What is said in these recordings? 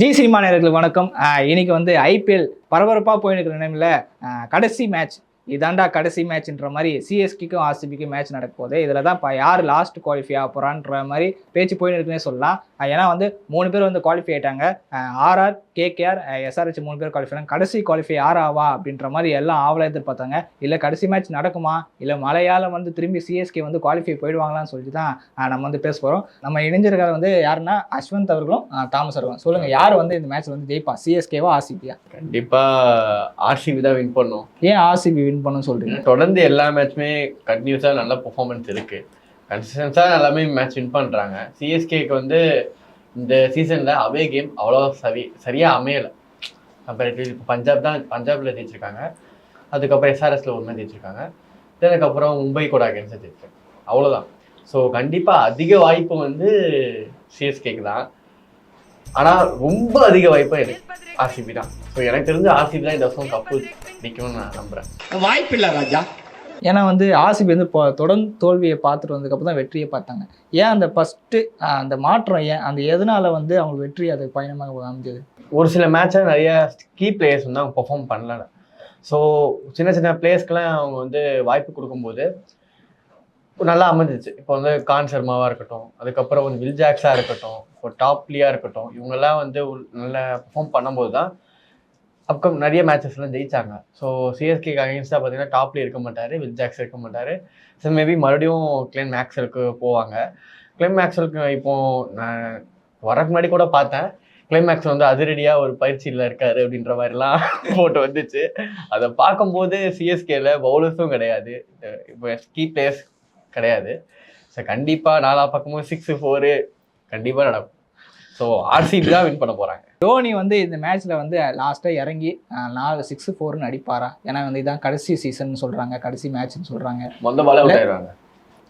G cinema நேயர்களுக்கு வணக்கம். இன்னைக்கு வந்து ஐபிஎல் பரபரப்பாக போயிருக்கிற இருக்கிற கடைசி மேட்ச் இதாண்டா கடைசி மேட்ச்ன்ற மாதிரி சிஎஸ்கிக்கும் ஆர்சிபிக்கும் மேட்ச் நடக்க போகுது. இதில் தான் இப்போ யார் லாஸ்ட் குவாலிஃபை ஆக போகிறான்ற மாதிரி பேச்சு போயின்னு இருக்குன்னே சொல்லலாம். ஏன்னா வந்து மூணு பேர் வந்து குவாலிஃபை ஆயிட்டாங்க. ஆர்ஆர் கேகேஆர் எஸ்ஆர்ஹெச் மூணு பேர் குவாலிஃபை கடைசி குவாலிஃபை யார் ஆவா அப்படின்ற மாதிரி எல்லாம் ஆவலாக எதிர்பார்த்தாங்க. இல்லை கடைசி மேட்ச் நடக்குமா? இல்லை மழையால் வந்து திரும்பி சிஎஸ்கே வந்து குவாலிஃபை போயிடுவாங்களான்னு சொல்லிட்டு தான் நம்ம வந்து பேச போகிறோம் நம்ம இணைஞ்சிருக்கிறது வந்து யாருன்னா அஸ்வந்த் அவர்களும் தாமஸ் அவர்களும். சொல்லுங்கள் யார் வந்து இந்த மேட்ச் வந்து ஜெயிப்பா? சிஎஸ்கேவா ஆர்சிபியா கண்டிப்பா ஆர்சிபி தான் வின் பண்ணும். ஏன் ஆர்சிபி வின் பண்ணுன்னு சொல்றீங்க? தொடர்ந்து எல்லா மேட்ச்மே கண்டினியூஸா நல்ல பெர்ஃபார்மன்ஸ் இருக்கு. கன்சிஸ்டன்ஸாக எல்லாமே மேட்ச் வின் பண்ணுறாங்க சிஎஸ்கேக்கு வந்து இந்த சீசனில் அவே கேம் அவ்வளோ சரி சரியாக அமையலை. கம்பேரிட்டிவ் இப்போ பஞ்சாப் தான் பஞ்சாபில் ஜெயிச்சிருக்காங்க. அதுக்கப்புறம் எஸ்ஆர்எஸில் ஒன்று ஜெயிச்சிருக்காங்க. Then அதுக்கப்புறம் மும்பை கூட அகேன்ஸ்ட் ஜெயிச்சிருக்காங்க அவ்வளோதான் ஸோ கண்டிப்பாக அதிக வாய்ப்பு வந்து சிஎஸ்கேக்கு தான். ஆனால் ரொம்ப அதிக வாய்ப்பாக எனக்கு ஆர்சிபி தான். ஸோ எனக்கு தெரிஞ்சு ஆர்சிபி தான் இந்த வருஷம் கப்பு நிற்கணும்னு நான் நம்புகிறேன் வாய்ப்பு இல்லை ராஜா. ஏன்னா வந்து ஆசிபி வந்து இப்போ தொடர்ந்து தோல்வியை பார்த்துட்டு வந்ததுக்கப்புறம் தான் வெற்றியை பார்த்தாங்க. ஏன் அந்த ஃபஸ்ட்டு அந்த மாற்றம் ஏன் அந்த எதனால் வந்து அவங்க வெற்றி அது பயணமாக அமைஞ்சது? ஒரு சில மேட்சை நிறைய கீ பிளேயர்ஸ் வந்து அவங்க பெர்ஃபார்ம் பண்ணல ஸோ சின்ன சின்ன பிளேயர்ஸ்க்கெலாம் அவங்க வந்து வாய்ப்பு கொடுக்கும்போது நல்லா அமைஞ்சிச்சு. இப்போ வந்து கான் சர்மாவாக இருக்கட்டும் அதுக்கப்புறம் வந்து வில் ஜாக்ஸாக இருக்கட்டும் இப்போ டாப்லியாக இருக்கட்டும் இவங்கெல்லாம் வந்து நல்லா பெர்ஃபார்ம் பண்ணும்போது தான் அப்கம் நிறைய மேட்சஸ்லாம் ஜெயிச்சாங்க. ஸோ சிஎஸ்கேக்கு அகேன்ஸ்டாக பார்த்தீங்கன்னா டாப்ல இருக்க மாட்டார் வில் ஜாக்ஸ் இருக்க மாட்டார். ஸோ மேபி மறுபடியும் கிளைம் மேக்ஸலுக்கு போவாங்க. கிளைம் மேக்ஸலுக்கு இப்போ நான் வரக்கு முன்னாடி கூட பார்த்தேன். கிளைமேக்ஸ் வந்து அதிரடியாக ஒரு பயிற்சியில் இருக்காரு அப்படின்ற மாதிரிலாம் போட்டு வந்துச்சு. அதை பார்க்கும்போது சிஎஸ்கேல பவுலர்ஸும் கிடையாது. இப்போ கீ பிளேயர்ஸ் கிடையாது. ஸோ கண்டிப்பாக நாலா பக்கமும் சிக்ஸு ஃபோரு கண்டிப்பாக நடக்கும். ஸோ ஆர்சிபி தான் வின் பண்ண போகிறாங்க டோனி வந்து இந்த மேட்ச்சில் வந்து லாஸ்ட்டாக இறங்கி நாலு சிக்ஸ் ஃபோர்னு அடிப்பாரா? ஏன்னா வந்து இதான் கடைசி சீசன் சொல்கிறாங்க கடைசி மேட்ச்னு சொல்கிறாங்க மொந்த பால் அவுட் ஆயிடுவாங்க.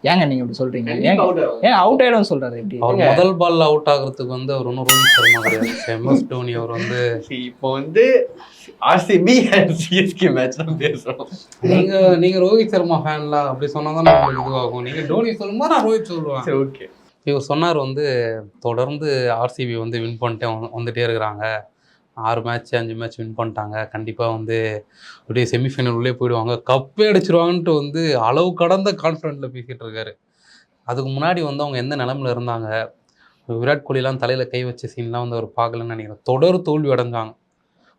ஏங்க நீங்கள் இப்படி சொல்கிறீங்க ஏங்க? ஏன் அவுட் ஆயிடும்னு சொல்கிறாரு எப்படி? அவர்? முதல் பால்ல அவுட் ஆகுறதுக்கு வந்து அவர் ஒன்றும் ரோஹித் சர்மா கிடையாது எம்எஸ் டோனி அவர் வந்து இப்போ வந்து ஆர்சிபி அண்ட் சிஎஸ்கே மேட்ச் தான் பேசுகிறோம் நீங்க நீங்க ரோஹித் சர்மா ஃபேன்ல அப்படி சொன்னா தான் நம்மளுக்கு இதுவாகும். நீங்க டோனி சொல்லும்போது நான் ரோஹித் சொல்லுவேன். சரி ஓகே இவர் சொன்னார் வந்து தொடர்ந்து ஆர்சிபி வந்து வின் பண்ணிட்டே வந்து- வந்துட்டே இருக்கிறாங்க. ஆறு மேட்ச் அஞ்சு மேட்ச் வின் பண்ணிட்டாங்க. கண்டிப்பாக வந்து அப்படியே செமிஃபைனல் உள்ளே போயிடுவாங்க. கப்பே அடிச்சிருவாங்கன்ட்டு வந்து அளவு கடந்த கான்ஃபிடென்ட்டில் பேசிகிட்டு இருக்காரு. அதுக்கு முன்னாடி வந்து அவங்க எந்த நிலமையில இருந்தாங்க? விராட் கோலிலாம் தலையில் கை வச்ச சீன்லாம் வந்து அவர் பார்க்கலன்னு நினைக்கிறேன். தொடர் தோல்வி அடைஞ்சாங்க.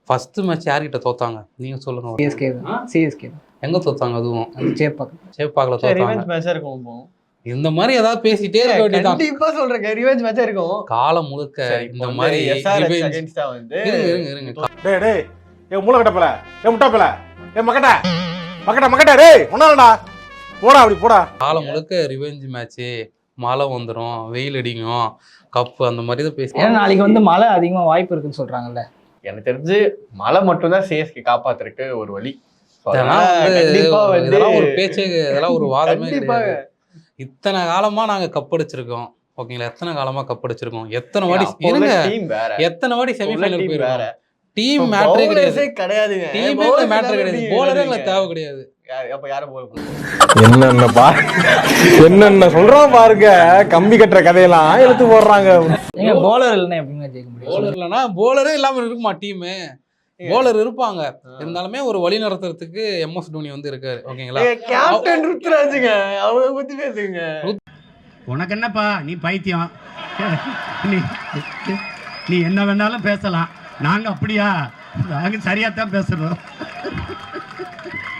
ஃபஸ்ட்டு மேட்ச் யார்கிட்ட தோத்தாங்க? நீங்கள் சொல்லுங்க சிஎஸ்கே சிஎஸ்கே எங்கே தோத்தாங்க அதுவும்? அது சேப்பாக்கு சேப்பாக்கில் தோத்தாங்க. இந்த மாதிரி ஏதாவது பேசிட்டே இருக்க வேண்டியதான் கண்டிப்பா சொல்றேன் ரிவெஞ்ச் மேட்சா இருக்கும். காலம் முழுக்க இந்த மாதிரி இருங்க இருங்க இருங்க. டேய் டேய் ஏ மூளை கட்டப்பல. ஏ முட்டாப்பல. ஏ மக்கட்ட மக்கட்ட மக்கட்ட டேய் ஒன்னாலடா போடா அப்படி போடா. காலம் முழுக்க ரிவெஞ்ச் மேட்ச்சு மழை வந்துடும் வெயில் அடிக்கும் கப்பு அந்த மாதிரி தான் பேசி ஏன்னா நாளைக்கு வந்து மழை அதிகமாக வாய்ப்பு இருக்குன்னு சொல்கிறாங்கல்ல எனக்கு தெரிஞ்சு மழை மட்டும் தான் சிஎஸ்கே காப்பாத்துறதுக்கு ஒரு வழி. இதெல்லாம் ஒரு பேச்சு இதெல்லாம் ஒரு வாதமே கண்டிப்பா கிடையாது. இத்தனை காலமா நாங்க கப்படிச்சிருக்கோம் ஓகேங்களா? எத்தனை காலமா கப்படிச்சிருக்கோம் எத்தனை உள்ள இருங்க. எத்தனை உள்ள செமிஃபைனல் வேற. டீம் bowlers கிடையாது. ஏ கிடையாதுங்க டீமே இல்லாம கிடையாது. போலரே தேவை கிடையாது. அப்ப யாரை? என்னென்ன பா என்னென்ன சொல்றோம் பாருங்க. கம்பி கட்டுற கதையெல்லாம் எடுத்து போடுறாங்க. போலர் இல்லைன்னா எப்படிங்க ஜெயிக்க முடியும்? போலர் இல்லைன்னா போலரே இல்லாம இருக்குமா டீமு போலர் இருப்பாங்க. இருந்தாலுமே ஒரு வழி நடத்துறதுக்கு எம்எஸ் டோனி வந்து இருக்காரு. ஓகேங்களா? captain ருத்ராஜுங்க. அவங்க பத்தி பேசுங்க. உனக்கு என்னப்பா? நீ பைத்தியம். நீ நீ என்ன வேணாலும் பேசலாம். நாங்க அப்படியா? நாங்க சரியா தான் பேசுறோம்.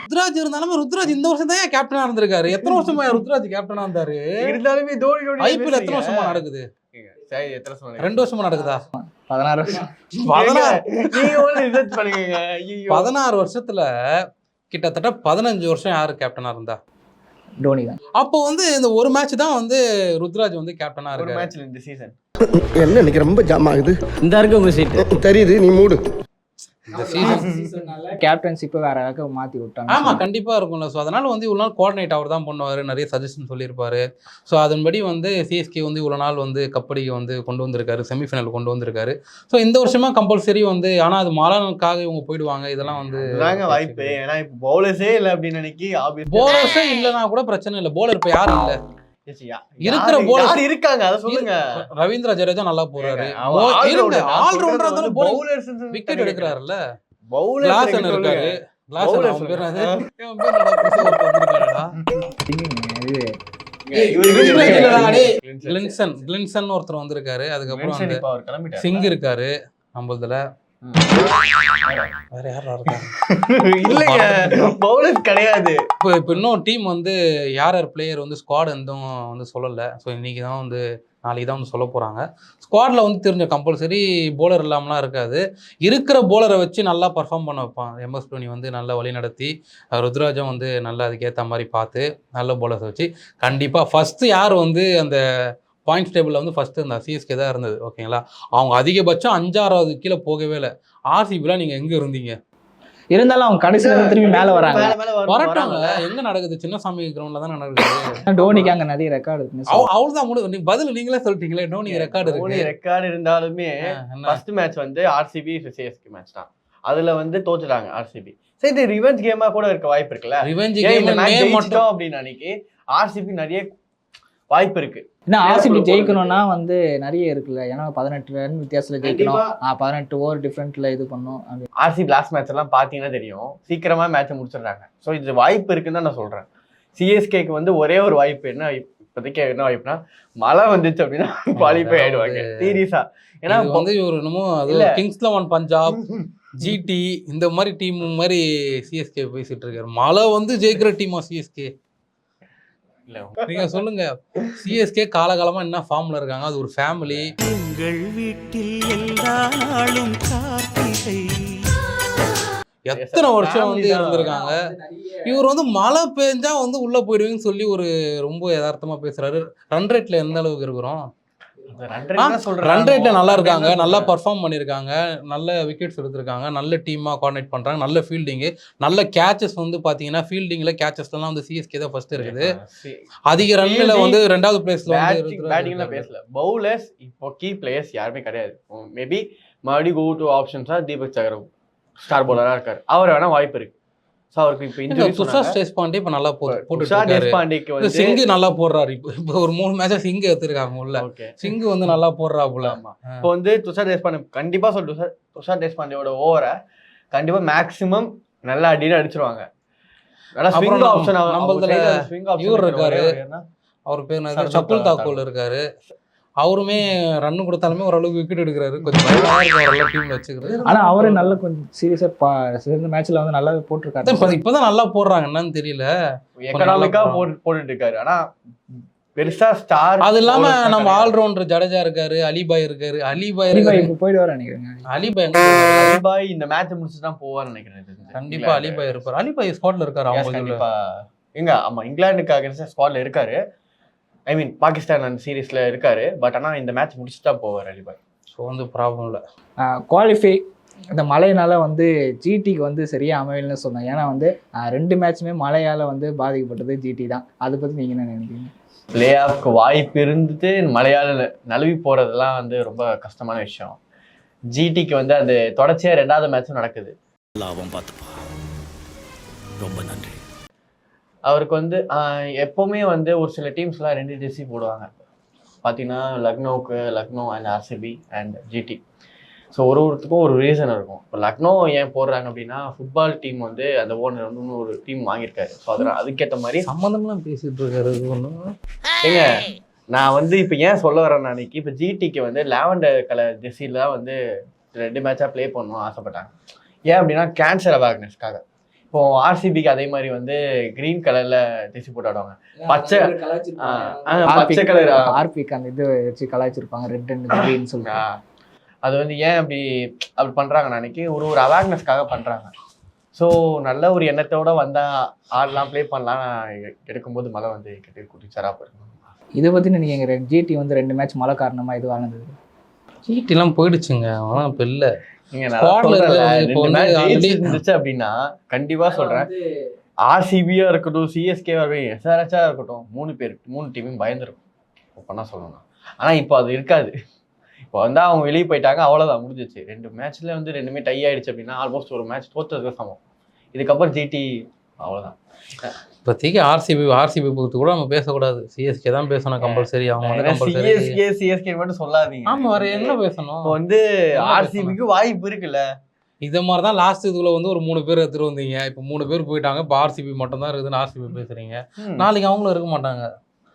ருத்ராஜ் இருந்தாலுமே ருத்ராஜ் இந்த வருஷம் தான் கேப்டனா இருந்திருக்காரு? எத்தனை வருஷமா ருத்ராஜ் கேப்டனா இருந்தாரு? இருந்தாலுமே தோனி தோனி ஐபிஎல் எத்தனை வருஷமா நடக்குது? சரி எத்தனை வருஷமா நடக்குது? ரெண்டு வருஷமா நடக்குதா? பதினாறு வருஷம். பதினாறு வருஷத்துல கிட்டத்தட்ட பதினஞ்சு வருஷம் யாரு கேப்டனா இருந்தா? டோனி தான். அப்போ வந்து இந்த ஒரு மேட்ச் தான் வந்து ருத்ராஜ் வந்து கேப்டனா ஒரு இருக்காரு. மேட்ச்ல இந்த சீசன் என்ன இன்னைக்கு ரொம்ப ஜாம் ஆகுது? இந்த இருக்கு உங்க சீட்டு தெரியுது நீ மூடு. இந்த சீசன் கேப்டன்ஷிப்பை வேற யாருக்கும் மாற்றி விட்டாங்க. ஆமா கண்டிப்பா இருக்கும்ல. ஸோ அதனால வந்து இவ்வளவு நாள் கோஆர்டினேட் அவர் தான் பண்ணுவாரு. நிறைய சஜஷன் சொல்லியிருப்பாரு. ஸோ அதன்படி வந்து சிஎஸ்கே வந்து இவ்வளவு நாள் வந்து கப்படிக்கு வந்து கொண்டு வந்திருக்காரு. செமிஃபைனல் கொண்டு வந்திருக்காரு. ஸோ இந்த வருஷமா கம்பல்சரி வந்து ஆனா அது மாலானுக்காக இவங்க போயிடுவாங்க. இதெல்லாம் வந்து வாய்ப்பு. ஏன்னா இப்ப பவுலர்ஸே இல்ல அப்படின்னு நினைக்கி ஆப்வியஸ் போலர்ஸே இல்லைனா கூட பிரச்சனை இல்லை. போலர் இப்போ யாரும் இல்லை. இருக்கிற இருக்காங்க? அதை சொல்லுங்க. ரவீந்திர ஜடேஜா நல்லா போறாரு. நான் ஆல்ரவுண்டரா இருந்தாலும் விக்கெட் இருக்காரு. பேர் ஒருத்தர் வந்திருக்காரு. அதுக்கப்புறம். சிங் இருக்காரு நம்மளதுல. வேற யாரா இருக்கா இல்லைங்க bowlers கிடையாது. இப்போ இப்போ இன்னும் டீம் வந்து யார் யார் பிளேயர் வந்து ஸ்குவாட் எதுவும் வந்து சொல்லலை. ஸோ இன்னைக்கு தான் வந்து நாளைக்கு தான் வந்து சொல்ல போகிறாங்க ஸ்குவாடில் வந்து தெரிஞ்ச கம்பல்சரி போலர் இல்லாமலாம் இருக்காது. இருக்கிற போலரை வச்சு நல்லா பர்ஃபார்ம் பண்ண வைப்பான். எம்எஸ் தோனி வந்து நல்லா வழி நடத்தி ருத்ராஜும் வந்து நல்லா அதுக்கேற்ற மாதிரி பார்த்து நல்ல போலர்ஸ் வச்சு கண்டிப்பாக ஃபஸ்ட்டு யார் வந்து அந்த பாயிண்ட்ஸ் டேபிளில் வந்து ஃபஸ்ட்டு இருந்தா சிஎஸ்கே தான் இருந்தது ஓகேங்களா அவங்க அதிகபட்சம் அஞ்சாறாவது கீழே போகவே இல்லை. ஆர்சிபிலாம் நீங்கள் எங்கே இருந்தீங்க? இருந்தாலும் அவங்க கடைசியில இருந்து திரும்பி மேல வராங்க. வரட்டாங்க. எங்க நடக்குது? சின்னசாமி கிரவுண்ட்ல தான் நடக்குது? டோனிக்கு அங்க நிறைய ரெக்கார்டு இருக்குன்னு அவ- அவள்தான் முடி நீ பதில் நீங்களே சொல்லிட்டீங்களே டோனி ரெக்கார்டு இருக்கு. ரெக்கார்டு இருந்தாலுமே? ஃபர்ஸ்ட் மேட்ச் வந்து ஆர்சிபி சிஎஸ்கே மேட்ச் தான். அதுல வந்து தோத்துட்டாங்க ஆர்சிபி சரி இது ரிவெஞ்ச் கேமா கூட இருக்க வாய்ப்பு இருக்குல்ல? மேட்ச் name மட்டும் அப்படின்னு அன்னைக்கு ஆர்சிபி நிறைய வாய்ப்பு இருக்கு. ஏன்னா ஆர்சிபி. ஜெயிக்கணும்னா வந்து நிறைய இருக்குல்ல. ஏன்னா பதினெட்டு ரன் வித்தியாசத்துல ஜெயிக்கணும். பதினெட்டு ஓவர் டிஃப்ரெண்ட்ல இது பண்ணும். ஆர்சிபி லாஸ்ட் மேட்ச் எல்லாம் பாத்தீங்கன்னா தெரியும். சீக்கிரமா மேட்சை முடிச்சிடுறாங்க. ஸோ இது வாய்ப்பு இருக்குன்னு தான் நான் சொல்றேன். சிஎஸ்கேக்கு வந்து ஒரே ஒரு வாய்ப்பு என்ன இப்போதைக்கு என்ன வாய்ப்புனா மழை வந்துச்சு அப்படின்னா குவாலிஃபை ஆயிடுவாங்க. சீரியஸா ஏன்னா வந்து ஒரு என்னமோ. கிங்ஸ் லெவன் பஞ்சாப் ஜிடி இந்த மாதிரி டீம் மாதிரி சிஎஸ்கே பேசிட்டு இருக்காரு மழை வந்து ஜெயிக்கிற டீமா சிஎஸ்கே இல்ல, நீங்க சொல்லுங்க. சிஎஸ்கே காலகாலமா என்ன ஃபார்ம்ல இருக்காங்க? அது ஒரு ஃபேமிலி எங்கள் வீட்டில் எல்லா நாளும் கார்த்திகை. எத்தனை வருஷம் வந்து. இருந்திருக்காங்க? இவர் வந்து மழை பெஞ்சா வந்து உள்ள போயிடுவீங்கன்னு சொல்லி ஒரு ரொம்ப யதார்த்தமா பேசுறாரு. ரன் ரேட்ல எந்த அளவுக்கு இருக்கிறோம்? ரன் ரேட்ல நல்லா இருக்காங்க. நல்லா. பர்ஃபார்ம் பண்ணியிருக்காங்க நல்ல விக்கெட்ஸ் எடுத்திருக்காங்க. நல்ல டீமா கோஆர்டினேட் பண்றாங்க. நல்ல ஃபீல்டிங்கு நல்ல கேச்சஸ் வந்து பாத்தீங்கன்னா ஃபீல்டிங்ல கேச்சஸ்லாம் வந்து சிஎஸ்கே தான் ஃபர்ஸ்ட் இருக்குது. அதிக Fielding, வந்து ரெண்டாவது பிளேஸ்ல வந்து பேட்டிங் ருத்ராஜ் பேட்டிங்ல இருக்காரு. பேசல. பவுலர்ஸ் இப்போ கீ பிளேயர்ஸ் யாருமே கிடையாது. மேபி மறுபடியும் கோ டு ஆப்ஷன்ஸா தீபக் சகர் ஸ்டார் பவுலரா இருக்காரு. அவர் வேணா வாய்ப்பு இருக்கு. ஸோ அவருக்கு இப்போ இன்ஜுரி துஷார் ஸ்டேஸ் பாண்டே இப்ப நல்லா போட்டு துஷார் இருக்காரு. தேஷ்பாண்டேக்கு வந்து சிங்கு நல்லா போடுறாரு. இப்போ இப்போ ஒரு மூணு மேட்சா சிங்கு எடுத்திருக்காங்க உள்ள சிங்கு வந்து நல்லா போடுறாப்புல. ஆமா. இப்போ வந்து துஷார் தேஷ்பாண்டே கண்டிப்பா சொல்ல துஷார் துஷார் தேஷ்பாண்டேயோட ஓவரை கண்டிப்பா மேக்ஸிமம் நல்லா அடின்னு அடிச்சிருவாங்க. நல்லா ஸ்விங் ஆப்ஷன் நம்மளதுல இவர் இருக்காரு. அவர் பேர் சப்புல். தாக்கூர் இருக்காரு. அவருமே ரன் கொடுத்தாலுமே ஓரளவுக்கு விக்கெட் எடுக்கிறாரு. கொஞ்சம் பயமா இருக்கு அவரெல்லாம் டீம்ல வச்சுக்கிறது. ஆனா அவரு நல்ல கொஞ்சம் சீரியஸா சேர்ந்த மேட்ச்ல வந்து நல்லாவே போட்டிருக்காரு. இப்ப- இப்பதான் நல்லா போடுறாங்க. என்னன்னு தெரியல. எக்கனாமிக்கா நல்லா போட்டு போட்டுட்டு இருக்காரு ஆனா பெருசா ஸ்டார் அது இல்லாம நம்ம ஆல்ரவுண்டர் ஜடேஜா இருக்காரு அலிபாய் இருக்காரு. அலிபாய் இருக்காரு. இப்ப போயிடுவாரு நினைக்கிறேன் அலிபாய்? அலிபாய் இந்த மேட்ச் முடிச்சுட்டு தான் போவார்னு நினைக்கிறேன். கண்டிப்பா. அலிபாய் இருப்பாரு. அலிபாய் ஸ்குவாட்ல இருக்காரு அவங்க. கண்டிப்பா. எங்க ஆமா இங்கிலாந்துக்கு அகேன்ஸ்ட் ஸ்குவாட்ல இருக்காரு. ஐ மீன் பாகிஸ்தான் அந்த சீரீஸ்ல இருக்காரு பட் ஆனா இந்த மேட்ச் முடிச்சுட்டு தான் போவார் அலிபாய். ஸோ வந்து ப்ராப்ளம் இல்லை. குவாலிஃபை இந்த மழையினால வந்து ஜிடிக்கு வந்து சரியா அமையலன்னு சொன்னேன். ஏன்னா வந்து ரெண்டு மேட்சுமே மழையால வந்து பாதிக்கப்பட்டது ஜிடி தான். அதை பத்தி நீங்க என்ன நினைக்கிறீங்க? பிளே ஆஃப்க்கு வாய்ப்பு இருந்துட்டு மலையாள நழுவி போறதெல்லாம் வந்து ரொம்ப கஷ்டமான விஷயம். ஜிடிக்கு வந்து அது தொடர்ச்சியா ரெண்டாவது மேட்சும் நடக்குது. லாபம் பார்த்துப்பா ரொம்ப நன்றி. அவருக்கு வந்து எப்பவுமே வந்து ஒரு சில டீம்ஸ்லாம் ரெண்டு ஜெர்சி போடுவாங்க. பார்த்தீங்கன்னா லக்னோவுக்கு Lucknow and RCB and GT so ஒரு ஒருத்துக்கும் ஒரு ரீசன் இருக்கும். இப்போ லக்னோ ஏன் போடுறாங்க அப்படின்னா ஃபுட்பால் டீம் வந்து அந்த ஓனர் வந்து இன்னும் ஒரு டீம் வாங்கியிருக்காரு. ஸோ அதனால் அதுக்கேற்ற மாதிரி சம்மந்தம்லாம் பேசிட்டு இருக்காரு இது ஒன்றும் ஏங்க நான் வந்து இப்போ ஏன் சொல்ல வரேன் அன்னைக்கு இப்போ ஜிடிக்கு வந்து லாவெண்டர் கலர் ஜெர்சியில் தான் வந்து ரெண்டு மேட்சாக ப்ளே பண்ணணும்னு ஆசைப்பட்டாங்க. ஏன் அப்படின்னா கேன்சர் அவேர்னஸ்க்காக இப்போ ஆர்சிபிக்கு அதே மாதிரி வந்து கிரீன் கலர்ல ஜெர்சி போட்டு ஆடுவாங்க. பச்சை பச்சை கலர் ஆர்பிக் அந்த இது வச்சு கலாய்ச்சிருப்பாங்க ரெட் அண்ட் கிரீன் சொல்லிட்டு. அது வந்து ஏன் அப்படி அப்படி பண்றாங்க அன்னைக்கு ஒரு ஒரு அவேர்னஸ்க்காக பண்றாங்க. ஸோ நல்ல ஒரு எண்ணத்தோட வந்தா ஆடலாம் ப்ளே பண்ணலாம் எடுக்கும்போது மழை வந்து கெட்டு குட்டிச்சாரா போயிருக்கும் இதை பத்தி நீங்க ஜிடி வந்து ரெண்டு மேட்ச் மழை காரணமா இது வாழ்ந்தது சீட்டெல்லாம் போயிடுச்சுங்க ஆனால் இப்போ இல்லை. அப்படின்னா கண்டிப்பா சொல்றேன். ஆர்சிபியா இருக்கட்டும் சிஎஸ்கேவா இருக்கட்டும் எஸ்ஆர்எச்சா இருக்கட்டும் மூணு பேர் மூணு டீமும் பயந்துருக்கும். ஒப்பனா சொல்லணும் ஆனா இப்போ அது இருக்காது. இப்போ வந்து அவங்க வெளியே போயிட்டாங்க அவ்வளவுதான் முடிஞ்சிச்சு. ரெண்டு மேட்ச்ல வந்து ரெண்டுமே டை ஆயிடுச்சு அப்படின்னா ஆல்மோஸ்ட் ஒரு மேட்ச் தோத்ததுக்கு சமம். இதுக்கப்புறம் ஜிடி அவ்வளவுதான். இப்போதைக்கு ஆர்சிபி ஆர்சிபி பொறுத்து கூட நம்ம பேசக்கூடாது. சிஎஸ்கே தான் பேசணும் கம்பல்சரி அவங்க வந்து கம்பல்சரி சிஎஸ்கே சிஎஸ்கே மட்டும் சொல்லாதீங்க. ஆமா வேற என்ன பேசணும்? வந்து ஆர்சிபிக்கு வாய்ப்பு இருக்குல்ல. இதை மாதிரி தான் லாஸ்ட் இதுல வந்து ஒரு மூணு பேர் எடுத்துட்டு வந்தீங்க. இப்போ மூணு பேர் போயிட்டாங்க. இப்போ ஆர்சிபி மட்டும் தான் இருக்குதுன்னு ஆர்சிபி பேசுறீங்க. நாளைக்கு அவங்களும் இருக்க மாட்டாங்க.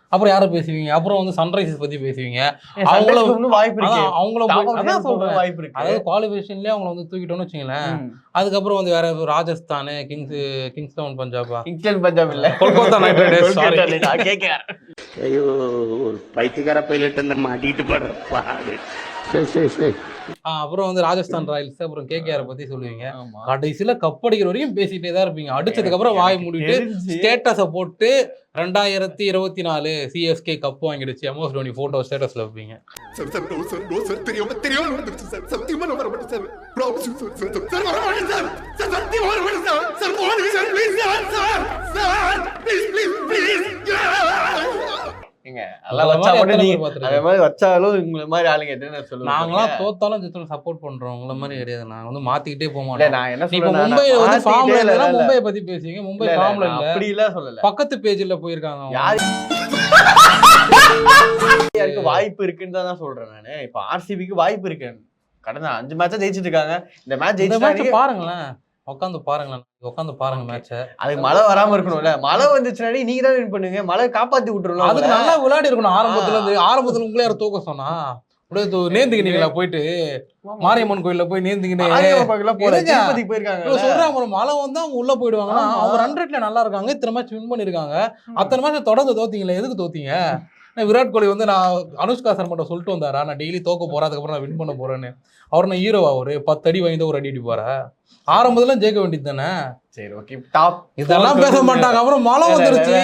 அப்புறம் யாரை பேசுவீங்க? அப்புறம் வந்து சன்ரைசர்ஸ் பத்தி பேசுவீங்க. அவங்கள- இன்னும் வாய்ப்பு இருக்கு. அவங்கள அதான் சொல்றேன் வாய்ப்பு இருக்கு. அதாவது குவாலிஃபிகேஷன்லயே அவங்கள வந்து தூக்கிட்டோம்னு வச்சுங்களேன். அதுக்கப்புறம் வந்து வேற ராஜஸ்தான் கிங்ஸ் கிங்ஸ் லெவன் பஞ்சாபா? கிங்ஸ்டன் பஞ்சாப் இல்ல. கொல்கத்தா நைட் ரைடர்ஸ் சாரி ஐயோ ஒரு பைத்தியக்கார பைலட் இந்த மாட்டிட்டு பாடு. சரி சரி சரி. அப்புறம் வந்து ராஜஸ்தான் ராயல்ஸ் அப்புறம் கேகேஆர் பத்தி சொல்லுவீங்க. கடைசியில கப் அடிக்கிற வரைக்கும் பேசிட்டே தான் இருப்பீங்க. அடிச்சதுக்கு அப்புறம் வாய் மூடிட்டு ஸ்டேட்டஸை போட்டு ரெண்டாயிரத்தி இருபத்தி நாலு சிஎஸ்கே கப் வாங்கிடுச்சு. எம்எஸ் தோனி போட்டோ ஸ்டேட்டஸ்ல வைப்பீங்க. சார் ஏங்க, அதெல்லாம் அந்த வச்சா மாதிரி மட்டும் எத்தனை நீங்க பேர் பார்த்திருக்கீங்க? அதே மாதிரி வச்சாலும் உங்களை மாதிரி ஆளுங்க என்ன சொல்லுவாங்க நாங்களாம் தோத்தாலும் சப்போர்ட் பண்றோம். உங்களை மாதிரி கிடையாது. நாங்க வந்து மாத்திக்கிட்டே போக மாட்டோம் நான் என்ன மும்பை வந்து ஃபார்ம்ல இல்ல, பத்தி பேசுவீங்க. மும்பை ஃபார்ம்ல இல்ல அப்படி இல்ல சொல்லல. பக்கத்து பேஜ்ல போயிருக்காங்க யாருக்கு வாய்ப்பு இருக்குன்னு தான் சொல்றேன் நானு. இப்ப ஆர்சிபிக்கு வாய்ப்பு இருக்கு. கடந்த அஞ்சு மேட்சா ஜெயிச்சிட்டு இருக்காங்க. இந்த மேட்ச் ஜெயிச்சிட்டாங்க பாருங்களேன். உட்காந்து பாருங்களேன். உட்காந்து பாருங்க மேட்ச அதுக்கு மழை வராம இருக்கணும்ல. மழை வந்துச்சுன்னா நீங்க தான் win பண்ணுங்க. மழை காப்பாத்தி விட்டுருலாம் அதுக்கு நல்லா விளையாடி இருக்கணும். ஆரம்பத்துல இருந்து ஆரம்பத்துல உங்களே யாரும் தூக்க சொன்னா நேந்துக்கினீங்களா போயிட்டு? மாரியம்மன் கோயில்ல போய் இவ்வளவு சொல்றாங்க ஒரு மழை வந்து அவங்க உள்ள போயிடுவாங்கன்னா. அவங்க ரன் ரேட்ல நல்லா இருக்காங்க. இத்தனை மேட்ச் வின் பண்ணிருக்காங்க. அத்தனை மேட்ச் தொடர்ந்து தோத்தீங்களே எதுக்கு தோத்தீங்க? நான் விராட் கோலி வந்து நான் அனுஷ்கா சர்மாட்ட சொல்லிட்டு வந்தாரா? நான் டெய்லி தோக்க போறேன் அதுக்கப்புறம் நான் வின் பண்ண போறேன்னு. அவர் நான் ஹீரோவா ஒரு பத்து அடி வாங்கி ஒரு அடி அடிப்பார? ஆரம்பத்துல ஜெயிக்க வேண்டியது தானே? சரி ஓகே டாப் இதெல்லாம் பேச மாட்டாங்க. அப்புறம் மழை வந்துருச்சு.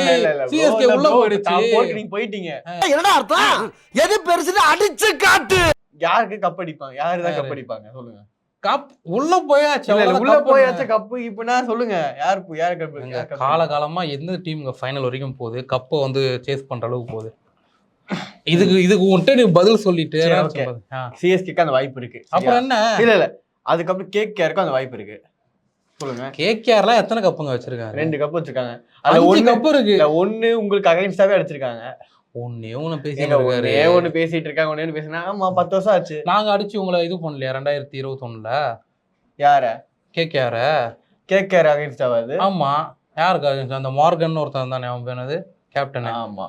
சிஎஸ்கே உள்ள போயிடுச்சு. நீங்க போயிட்டீங்க. என்னடா அர்த்தம்? எது பெருசுன்னு அடிச்சு காட்டு. யாருக்கு கப் அடிப்பாங்க? யாரு தான்? கப் அடிப்பாங்க? சொல்லுங்க. கப் உள்ள போயாச்சு. உள்ள cup போயாச்சும் கப்பு இப்பனா சொல்லுங்க. யாரு யாரு கப் காலகாலமா எந்த டீம் ஃபைனல் வரைக்கும் போகுது? கப்பை வந்து சேஸ் பண்ற அளவுக்கு போகுது. இதுக்கு இதுக்கு உன்கிட்ட நீ பதில் சொல்லிட்டு. சிஎஸ்கேக்கு அந்த வாய்ப்பு இருக்கு அப்புறம் என்ன? இல்ல இல்ல. அதுக்கப்புறம் கேக் கேருக்கும் அந்த வாய்ப்பு இருக்கு. சொல்லுங்க. கேகேஆர்லாம் எத்தனை கப்புங்க வச்சிருக்காங்க? ரெண்டு கப் வச்சிருக்காங்க. அதுல ஒண்ணு கப்பு இருக்கு. ஒண்ணு உங்களுக்கு அகைன்ஸ்டாவே அடிச்சிருக்காங்க. ஒன்னே ஒண்ணு ஏங்க, பேசிட்டு ஒண்ணே ஒண்ணு பேசிட்டு இருக்காங்க ஒண்ணே ஒண்ணு பேசினா ஆமா பத்து வருஷம் ஆச்சு. நாங்க அடிச்சு உங்களை இது பண்ணலையா? ரெண்டாயிரத்தி இருபத்தொன்னுல? யார? கேகேஆர கேக் கேர் அகைன்ஸ்டாவா அது? ஆமா. யாருக்கு அந்த மார்கன் ஒருத்தன் தானே அவன் பேனது கேப்டன் ஆமா.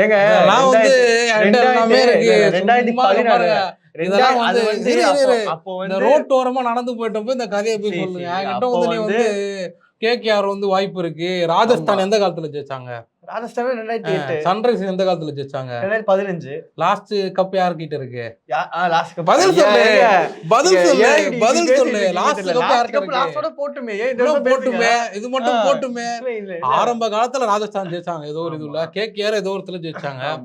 ஏங்க நான் வந்து ரெண்டாயிரத்தி- பதினாறு. பாருங்க. இதெல்லாம் ரெண்டாயிரத்தி- வந்து அது வந்து இரு, அப்போ- இரு. அப்போ இந்த வந்து ரோட் ஓரமா நடந்து போயிட்டப்ப இந்த கதையை போய் சொல்லுங்க. என்கிட்ட வந்து நீ வந்து கேகேஆர் வந்து வாய்ப்பு இருக்கு ராஜஸ்தான். எந்த காலத்துல ஜெயிச்சாங்க ராஜஸ்தான் ரெண்டாயிரத்தி எட்டு. சன்ரைஸ் எந்த காலத்துல ஜெயிச்சாங்க? ரெண்டாயிரத்தி பதினஞ்சு. லாஸ்ட் கப் யார்கிட்ட இருக்கு? லாஸ்ட் பதில் சொல்லு. பதில் சொல்லு. பதில் சொல்லு. லாஸ்ட் கப் இருக்கு. லாஸ்டோட போட்டுமே. போட்டுமே. இது மட்டும். போட்டுமே. ஆரம்ப காலத்துல ராஜஸ்தான் ஜெயிச்சாங்க. ஏதோ ஒரு. இதுல. கேகேஆர் ஏதோ ஒருத்துல ஜெயிச்சாங்க.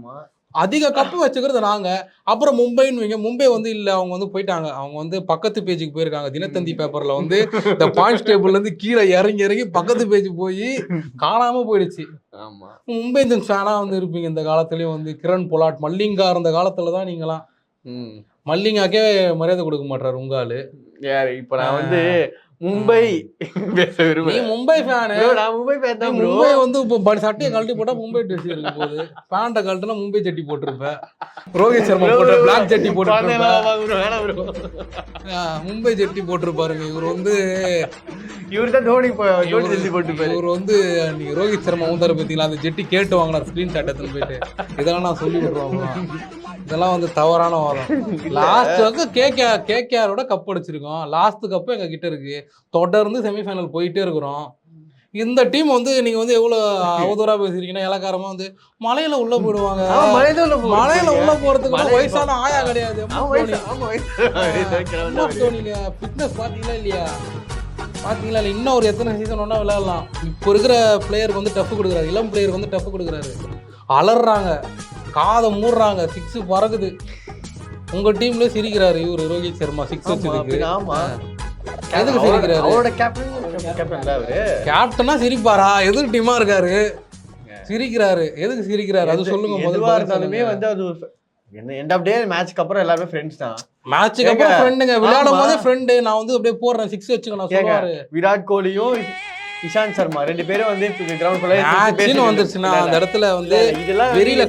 அதிக கப்பு வச்சுக்கிறது நாங்க. அப்புறம் மும்பைன்னு வைங்க மும்பை வந்து இல்ல அவங்க வந்து போயிட்டாங்க. அவங்க வந்து பக்கத்து பேஜுக்கு போயிருக்காங்க. தினத்தந்தி பேப்பர்ல வந்து இந்த பாயிண்ட்ஸ் டேபிள்ல இருந்து கீழே இறங்கி இறங்கி பக்கத்து பேஜ் போய் காணாம போயிடுச்சு. ஆமா. மும்பை இந்தியன்ஸ் ஃபேனா வந்து இருப்பீங்க. இந்த காலத்துலயும் வந்து கிரண் பொலாட் மல்லிங்கா இருந்த காலத்துல தான் நீங்களாம். மல்லிங்காக்கே மரியாதை கொடுக்க மாட்டாரு உங்க ஆளு. யாரு? இப்ப நான் வந்து மும்பை. பேச நீ விரும்புறேன் மும்பை ஃபேனு நான் மும்பை தான் bro. மும்பை வந்து இப்போ சட்டையை கழட்டி போட்டா மும்பை ட்ரெஸ் இருக்கு போகுது பேண்ட்டை கழட்டினா மும்பை சட்டி போட்டிருப்பேன் ரோஹித் சர்மா போட்ட பிளாக் சட்டி போட்டிருப்பேன். மும்பை ஜெட்டி போட்டிருப்பாருங்க. இவர் வந்து இவர்தான் தோனி தோனி ஜெர்சி போட்டு போயிரு இவர் வந்து நீங்க ரோஹித் சர்மா வந்தாரு பார்த்தீங்களா அந்த ஜெட்டி கேட்டு வாங்கினா ஸ்கிரீன் ஷாட் எடுத்துன்னு போயிட்டு. இதெல்லாம் நான் சொல்லி விடுறோம் இதெல்லாம் வந்து தவறான வாதம். லாஸ்ட் வந்து கேகே கேகேஆரோட கப் அடிச்சிருக்கோம். லாஸ்ட் கப்பு எங்க கிட்ட இருக்கு. தொடர்ந்து செமிஃபைனல் போயிட்டே இருக்கிறோம். இந்த டீம் வந்து நீங்க வந்து எவ்வளவு அவதூறா பேசுறீங்கன்னா இலக்காரமா வந்து மலையில உள்ள போயிடுவாங்க. மலையில உள்ள போறதுக்கு வயசான ஆயா கிடையாது. ஃபிட்னஸ் பாத்தீங்களா இல்லையா? பாத்தீங்களா இல்ல இன்னும் ஒரு எத்தனை சீசன் ஒன்றா விளையாடலாம். இப்போ இருக்கிற பிளேயருக்கு வந்து டஃப் கொடுக்குறாரு. இளம் பிளேயருக்கு வந்து டஃப் கொடுக்குறாரு. அலறாங்க காதை மூடுறாங்க. சிக்ஸ் பறக்குது. உங்க டீம்ல சிரிக்கிறாரு இவரு ரோஹித் சர்மா சிக்ஸ் வச்சதுக்கு ஆமா. எதுக்கு சிரிக்கிறாரு? அவரோட கேப்டன் கேப்டன் தான் அவரு. கேப்டனா சிரிப்பாரா? எதிர் டீமா இருக்காரு. சிரிக்கிறாரு. எதுக்கு சிரிக்கிறாரு? அது சொல்லுங்க முதல்ல இருந்தாலுமே வந்து அது எண்ட் ஆஃப் டே மேட்ச்க்கு அப்புறம் எல்லாருமே ஃப்ரெண்ட்ஸ் தான். மேட்சுக்கு அப்புறம் ஃப்ரெண்டுங்க விளையாடும். போதே ஃப்ரெண்டு நான் வந்து அப்படியே போடுறேன். சிக்ஸ் வச்சுக்க நான் ஏங்க, சொல்லுவாரு. விராட் கோலியும் இஷாந்த் சர்மா. ரெண்டு பேரும் வந்து கிரவுண்ட் குள்ள மேட்ச்னு வந்துருச்சுன்னா அந்த இடத்துல வந்து இதெல்லாம்? வெறியில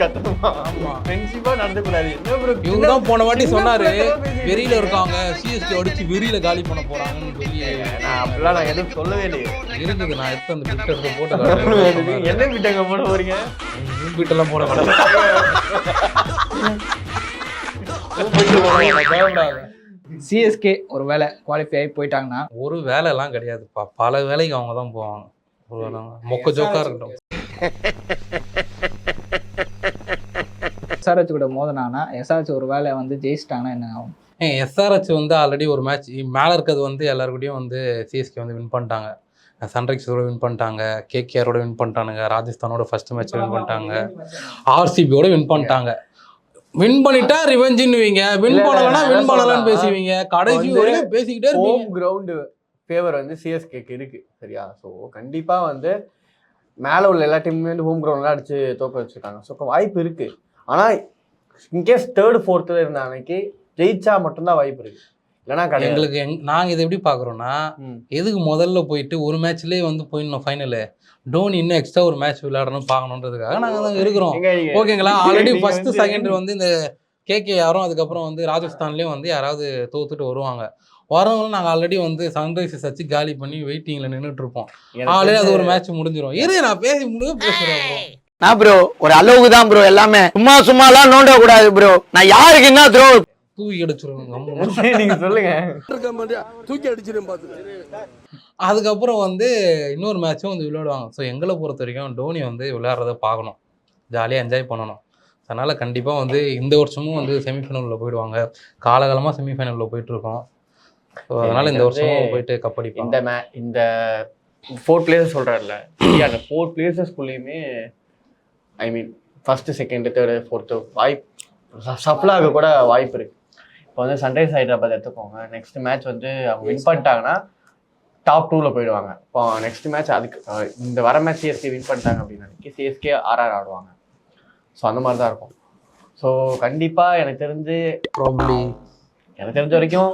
கத்தணுமா ஆமா. ஃப்ரெண்ட்ஷிப்பா நடந்து கூடாது என்ன bro இவங்க தான் போன வாட்டி சின்ன சொன்னாரு வெறியில இருக்கீங்க. சிஎஸ்டி அடிச்சு வெறியில காலி பண்ண போறாங்கன்னு சொல்லி. நான் அப்படிலாம் நான் எதுவும் சொல்லவே இல்லையே. இருக்குது நான் எடுத்து அந்த எடுத்து போட்டு. என்ன விட்டாங்க போட போறீங்க? எல்லாம் போட மாட்டேன். சிஎஸ்கே ஒரு வேளை குவாலிஃபை ஆகி போயிட்டாங்கன்னா ஒரு வேலை எல்லாம் கிடையாதுப்பா. பல வேலைக்கு அவங்க தான் போவாங்க. ஒரு வேலை மொக்க ஜோக்கா இருக்கட்டும். எஸ்ஆர்ஹெச் கூட மோதினாங்கன்னா எஸ்ஆர்ஹெச் ஒரு வேளை வந்து ஜெயிச்சிட்டாங்கன்னா என்ன ஆகும்? எஸ்ஆர்ஹெச் வந்து ஆல்ரெடி ஒரு மேட்ச் மேலே இருக்கிறது வந்து எல்லாருக்கூடயும் வந்து சிஎஸ்கே வந்து வின் பண்ணிட்டாங்க. சன்ரைசர்ஸோட வின் பண்ணிட்டாங்க. கேகேஆரோட வின் பண்ணிட்டானுங்க. ராஜஸ்தானோட ஃபர்ஸ்ட் மேட்ச் வின் பண்ணிட்டாங்க. ஆர்சிபியோட வின் பண்ணிட்டாங்க. வின் பண்ணிட்டா ரிவெஞ்சுன்னுவீங்க வின் நான் வின் பண்ணலன்னு பேசுவீங்க. கடைசி வரைக்கும் பேசிக்கிட்டே ஹோம் கிரவுண்டு ஃபேவர் வந்து சிஎஸ்கேக்கு இருக்கு. சரியா? ஸோ கண்டிப்பா வந்து மேல உள்ள எல்லா டீமுமே வந்து ஹோம் கிரவுண்ட்லாம் அடிச்சு தோக்க வச்சிருக்காங்க. ஸோ வாய்ப்பு இருக்கு. ஆனா இன்கேஸ் தேர்டு ஃபோர்த்தில் இருந்த அன்னைக்கு ஜெயிச்சா மட்டும்தான் வாய்ப்பு இருக்கு. இல்லைன்னா கிடையாது. எங்களுக்கு எங் நாங்கள் இதை எப்படி பார்க்குறோன்னா. எதுக்கு முதல்ல போயிட்டு ஒரு மேட்ச்லேயே வந்து போயிடணும் ஃபைனலு டோனி இன்னும் எக்ஸ்ட்ரா ஒரு மேட்ச் விளையாடணும் பார்க்கணுன்றதுக்காக நாங்கள் தான் இருக்கிறோம். ஓகேங்களா ஆல்ரெடி ஃபர்ஸ்ட் வந்து- செகண்ட் வந்து இந்த கேகே யாரும் அதுக்கப்புறம் வந்து ராஜஸ்தான்லேயும் வந்து யாராவது தோத்துட்டு வருவாங்க. வரவங்களும் நாங்கள் ஆல்ரெடி வந்து சன்ரைசர்ஸ் வச்சு காலி பண்ணி வெயிட்டிங்கில் நின்றுட்டு இருப்போம். ஆல்ரெடி அது ஒரு மேட்ச் முடிஞ்சிடும் இரு நான் பேசி முடிவு பேசுகிறேன். நான் ப்ரோ ஒரு அளவுக்கு தான் ப்ரோ எல்லாமே. சும்மா சும்மாலாம் நோண்ட கூடாது ப்ரோ நான் யாருக்கு என்ன த்ரோ தூக்கி அடிச்சிருவோம் கம்முனு. நீங்க சொல்லுங்க. அதுக்கப்புறம் வந்து இன்னொரு மேட்சும் வந்து விளையாடுவாங்க. ஸோ எங்களை பொறுத்த வரைக்கும் டோனி வந்து விளையாடுறத பார்க்கணும். ஜாலியாக என்ஜாய் பண்ணணும். அதனால கண்டிப்பாக வந்து இந்த வருஷமும் வந்து செமிஃபைனலில் போயிடுவாங்க. காலகாலமாக செமிஃபைனலில் போயிட்டு இருக்கோம் ஸோ அதனால இந்த வருஷமும் போயிட்டு கப்படிப்பாங்க இந்த மே இந்த ஃபோர் பிளேசஸ் சொல்கிறாருல அந்த four பிளேசஸ்குள்ளேயுமே I mean first second third fourth வாய்ப்பு சஃப்லாக கூட வாய்ப்பு இருக்கு. இப்போ வந்து சன்ரைஸ் ஹைதராபாத் எடுத்துக்கோங்க. நெக்ஸ்ட் மேட்ச் வந்து அவங்க வின் பண்ணிட்டாங்கன்னா டாப் டூவில் போயிடுவாங்க. இப்போ நெக்ஸ்ட் மேட்ச் அதுக்கு இந்த வர மேட்ச் சிஎஸ்கே வின் பண்ணிட்டாங்க அப்படின்னு சிஎஸ்கே ஆர்ஆர் ஆடுவாங்க. ஸோ அந்த மாதிரி தான் இருக்கும். ஸோ கண்டிப்பாக எனக்கு தெரிஞ்சு ப்ராப்ளி எனக்கு தெரிஞ்ச வரைக்கும்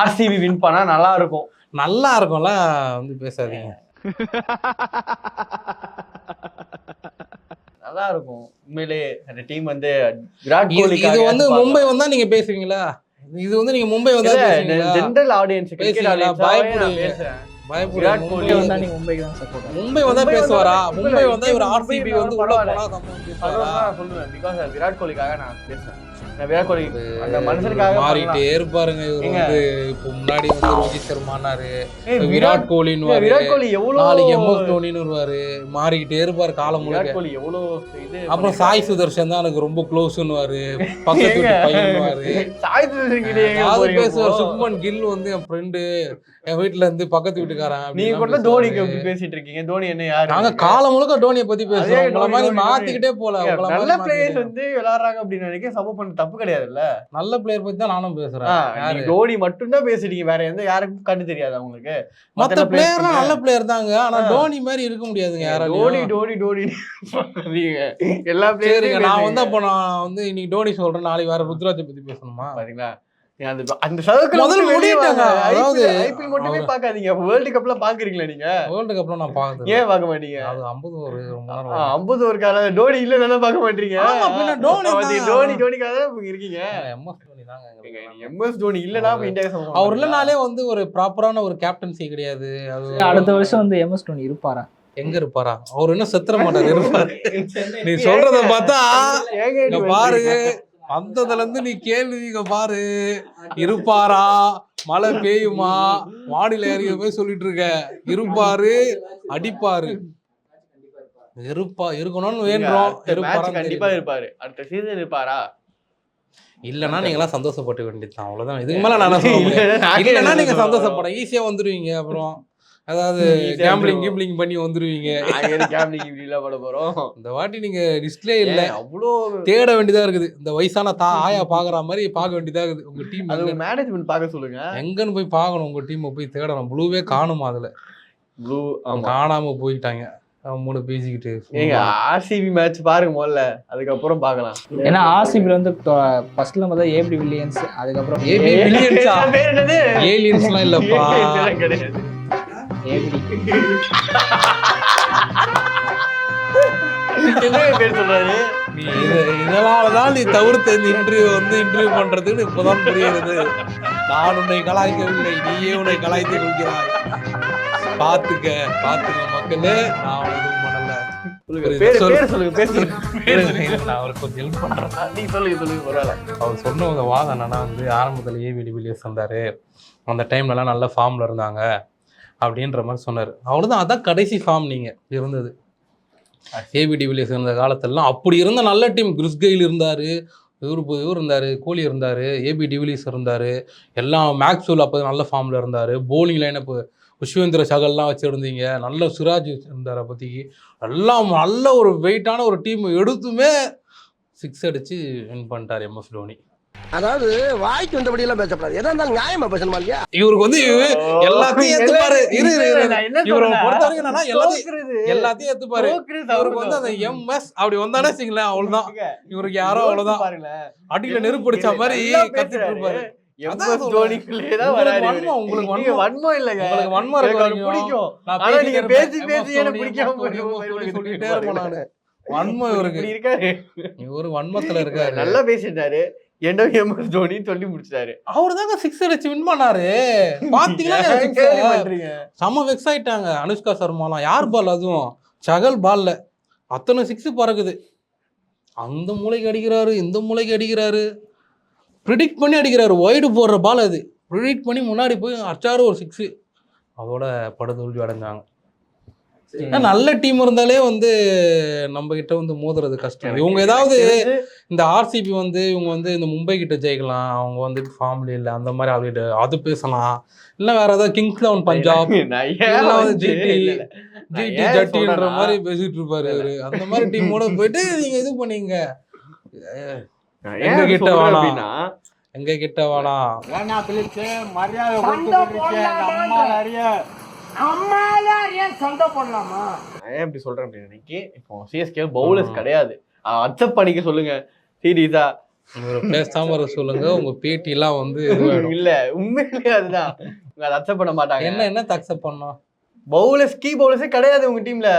ஆர்சிபி வின் பண்ணால் நல்லா இருக்கும். நல்லா இருக்கும்ல வந்து பேசாதீங்க. நல்லா இருக்கும். உண்மையிலே அந்த டீம் வந்து விராட் கோலி இது வந்து மும்பை வந்தா நீங்க பேசுவீங்களா? இது வந்து நீங்க மும்பை வந்தா general audience cricket? Audience Virat Kohli வந்தா நீங்க மும்பைக்கு தான் சப்போர்ட் மும்பை வந்தா பேசுவாரா? மும்பை வந்தா இவர் ஆர்சிபி வந்து உள்ள. போனா சொல்லுவேன் பிகாஸ் விராட் கோலிக்காக நான் பேசுறேன். விராட் கோலி அந்த மனுஷனுக்காக மாறிட்டே இருப்பாருங்க இவர். வந்து. இப்போ முன்னாடி வந்து ரோஹித் சர்மானாரு விராட் கோலின்னு விராட் கோலி எவ்வளோ நாளைக்கு எம்எஸ் தோனின்னு வருவாரு. மாறிக்கிட்டே இருப்பாரு காலம் முழுக்க. கோலி எவ்வளோ இது அப்புறம் சாய் சுதர்ஷன் தான் எனக்கு ரொம்ப க்ளோஸ்னுவாரு பக்கத்து வீட்டு பையன்வாரு சாய் சுதர்ஷன் பேசுவார்? சுப்மன் கில் வந்து என் ஃப்ரெண்டு என் வீட்டுல இருந்து பக்கத்து வீட்டுக்காரன் நீங்க கூட. தோனிக்கு பேசிட்டு இருக்கீங்க. தோனி என்ன யாரு? நாங்க காலம் முழுக்க டோனியை பத்தி பேசுறோம். உங்கள மாதிரி மாத்திக்கிட்டே போல நல்ல பிளேயர்ஸ். வந்து விளையாடுறாங்க அப்படின்னு நினைக்க சப்போர்ட் பண்ண தப்பு கிடையாதுல்ல? நல்ல பிளேயர் பத்தி தான் நானும் பேசுறேன். தோனி மட்டும்தான் பேசுறீங்க வேற எந்த யாருக்கும் கண்ணு தெரியாது அவங்களுக்கு. மத்த பிளேயர்லாம் நல்ல பிளேயர் தாங்க. ஆனா. டோனி மாதிரி இருக்க முடியாதுங்க யாராலையும். டோனி டோனி நீங்க. எல்லா பிளேயரும் நான் வந்து அப்போ நான் வந்து இன்னைக்கு டோனி சொல்றேன் நாளைக்கு வேற ருத்ராஜை பத்தி பேசணுமா? பாத்தீங்களா? நீ அந்த முதல்ல முடியட்டாங்க. அதாவது ஐபிஎல் மட்டுமே அவர் பாக்காதீங்க வேர்ல்டு கப்ல பாக்குறீங்களா நீங்க? வேர்ல்டு கப்ல நான் பாக்குறது ஏன் பார்க்க மாட்டீங்க? அது ஐம்பது ஒரு. ஐம்பது ஒரு கால டோனி இல்ல தானே பார்க்க மாட்டீங்க? ஆமா, பின்ன டோனி தான். டோனி டோனிக்காக தான் இருக்கீங்க? MS தோனி தாங்க. எம்எஸ் டோனி இல்லனா அவரு- இந்தியா அவர் இல்லனாலே வந்து ஒரு ப்ராப்பரான ஒரு கேப்டன்சி கிடையாது. அது அடுத்த வருஷம் வந்து எம்எஸ் டோனி இருப்பாரா? எங்க இருப்பாரா? அவர் இன்னும் செத்துற மாட்டாரு இருப்பாரு. நீ சொல்றத பார்த்தா இங்க வந்ததுல இருந்து நீ கேள்வி இங்க பாரு. இருப்பாரா? மழை பெய்யுமா? வானிலை அறிய போய் சொல்லிட்டு இருக்க. இருப்பாரு அடிப்பாரு. இருப்பா இருக்கணும்னு இருப்பாரா கண்டிப்பா இருப்பாரு. அடுத்த சீசன் இருப்பாரா? இல்லனா நீங்க எல்லாம் சந்தோஷப்பட்டு வேண்டியதுதான். அவ்வளவுதான். இதுக்கு மேல நான் இல்லைன்னா நீங்க சந்தோஷப்பட ஈஸியா வந்துருவீங்க அப்புறம். அதாவது கேம்பிளிங். கீம்பிளிங் பண்ணி வந்துருவீங்க. நாங்க எதுக்கு கேம்லிங் இப்படி எல்லாம் பண்ண போறோம்? இந்த வாட்டி நீங்க லிஸ்ட்லயே இல்ல. அவ்வளோ தேட வேண்டியதா இருக்குது. இந்த வயசான தா ஆயா பாக்குற மாதிரி பார்க்க வேண்டியதா இருக்குது. உங்க டீம் அது மேனேஜ்மெண்ட் பார்க்க சொல்லுங்க. எங்கன்னு போய் பார்க்கணும். உங்க டீமை போய் தேடணும். ப்ளூவே காணுமா அதுல? ப்ளூ ஆமா. காணாம போயிட்டாங்க. அவன் மூணு பேசிக்கிட்டு ஏங்க ஆர்சிபி மேட்ச் பாருங்க முதல்ல. அதுக்கப்புறம் பார்க்கலாம். ஏன்னா ஆர்சிபில வந்து ஃபர்ஸ்ட்ல முதல்ல ஏபி வில்லியன்ஸ் அதுக்கப்புறம் ஏபி வில்லியன்ஸா பேர் என்னது? ஏலியன்ஸ்லாம் இல்லப்பா. கிடையாது. பேர் சொல்றாரு. நீ இது- இதனாலதான் நீ தவிர்த்த இந்த இன்டர்வியூ வந்து இன்டர்வியூ பண்றதுன்னு இப்பதான் புரியுது நான் உன்னை கலாய்க்கவில்லை நீயே உன்னை கலாய்த்து கொள்கிறாய். பாத்துக்க பாத்துக்க மக்களே நான் எதுவும் பண்ணல. அவர் சொன்ன வாதம் என்னன்னா வந்து ஆரம்பத்தில் ஏவி டிவிலியர்ஸ் வந்தாரு அந்த டைம்லலாம் நல்ல ஃபார்ம்ல இருந்தாங்க. அப்படின்ற மாதிரி சொன்னார். அவ்வளோதான் அதான் கடைசி ஃபார்ம் நீங்கள் இருந்தது. ஏபி டிவிலியர்ஸ் இருந்த காலத்திலலாம் அப்படி இருந்த நல்ல டீம் கிறிஸ்கெயில் இருந்தார் இவர் இவர் இருந்தார் கோலி இருந்தார் ஏபி டிவிலியர்ஸ் இருந்தார் எல்லாம் மேக்ஸ்வெல் அப்போ நல்ல ஃபார்மில் இருந்தார். போலிங் இப்போ உஷுவந்திர சகல்லாம் வச்சுருந்தீங்க. நல்ல சிராஜ் இருந்தார் அப்போதைக்கு. எல்லாம் நல்ல ஒரு வெயிட்டான ஒரு டீம் எடுத்துமே சிக்ஸ் அடித்து வின் பண்ணிட்டார் எம்எஸ் தோனி. அதாவது வாய்க்கு வந்தபடி எல்லாம் பேசப்படாது எதா இருந்தாலும் நியாயமா பேசணுமா இல்லையா இவருக்கு வந்து எல்லாத்தையும் ஏத்துப்பாரு இரு இரு, இவரை சொல்றேன்? பொறுத்த வரைக்கும் என்னன்னா எல்லாத்தையும். எல்லாத்தையும் ஏத்துப்பாரு இவருக்கு வந்து அந்த அவ்வளவுதான். எம்எஸ் அப்படி வந்தானே வச்சுங்களேன் அவ்வளவுதான் இவருக்கு யாரோ அவ்வளவுதான். அடியில நெருப்பு அடிச்ச மாதிரி நல்லா கத்திட்டு. இருப்பாரு உங்களுக்கு வராரு வன்மம், இல்லைங்க. உங்களுக்கு வன்மம் பிடிக்கும். ஆனா நீங்க பேசி. பேசி எனக்கு பிடிக்காம சொல்லிட்டே. இருப்பேன் நானு. வன்மம் இவருக்கு இருக்காரு. இவரு வன்மத்துல இருக்காரு நல்லா பேசிட்டாரு என்ன எம்எஸ் தோனி சொல்லி முடிச்சிட்டாரு. அவரு தாங்க சிக்ஸ் அடிச்சு வின் பண்ணாரு. பண்றீங்க? செம்ம வெக்ஸ் ஆயிட்டாங்க. அனுஷ்கா சர்மாலாம். யார் பால் அதுவும்? சகல் பால்ல அத்தனை சிக்ஸ் பறக்குது. அந்த மூளைக்கு அடிக்கிறாரு இந்த மூளைக்கு அடிக்கிறாரு. ப்ரிடிக்ட் பண்ணி அடிக்கிறாரு. ஒய்டு போடுற பால் அது. ப்ரிடிக்ட் பண்ணி முன்னாடி போய் அச்சாரு ஒரு சிக்ஸு அதோட படுதோல்வி அடைஞ்சாங்க. நல்ல டீம் இருந்தாலே வந்து நம்ம கிட்ட வந்து மோதுறது கஷ்டம். இவங்க ஏதாவது இந்த ஆர்சிபி வந்து இவங்க வந்து இந்த மும்பை கிட்ட ஜெயிக்கலாம். அவங்க வந்து ஃபார்ம்ல இல்லை. அந்த மாதிரி ஆல்ரெடி அது பேசலாம். இல்லை வேற ஏதாவது கிங்ஸ் லெவன் பஞ்சாப் ஜிடி ஜட்டின்ற மாதிரி பேசிட்டு இருப்பாரு அவரு அந்த மாதிரி டீமோட போயிட்டு நீங்க இது பண்ணீங்க. எங்க கிட்ட சொல்றேன் வேணாம். எங்க கிட்ட வேணாம் நான் ஏன் இப்படி சொல்றேன் அப்படின்னா, இன்னைக்கு இப்போ சிஎஸ்கே பவுலர்ஸ் கிடையாது. அக்செப்ட் பண்ணிக்க சொல்லுங்க. சீரியஸா ஒரு பேசாம இருக்க சொல்லுங்க. உங்க பேட்டி எல்லாம் வந்து. இல்ல உண்மையிலேயே அதுதான். உங்க அதை அக்செப்ட் பண்ண மாட்டாங்க. என்ன என்ன அக்செப்ட் பண்ணோம்? பவுலர்ஸ் கீ பவுலர்ஸே கிடையாது உங்க டீம்ல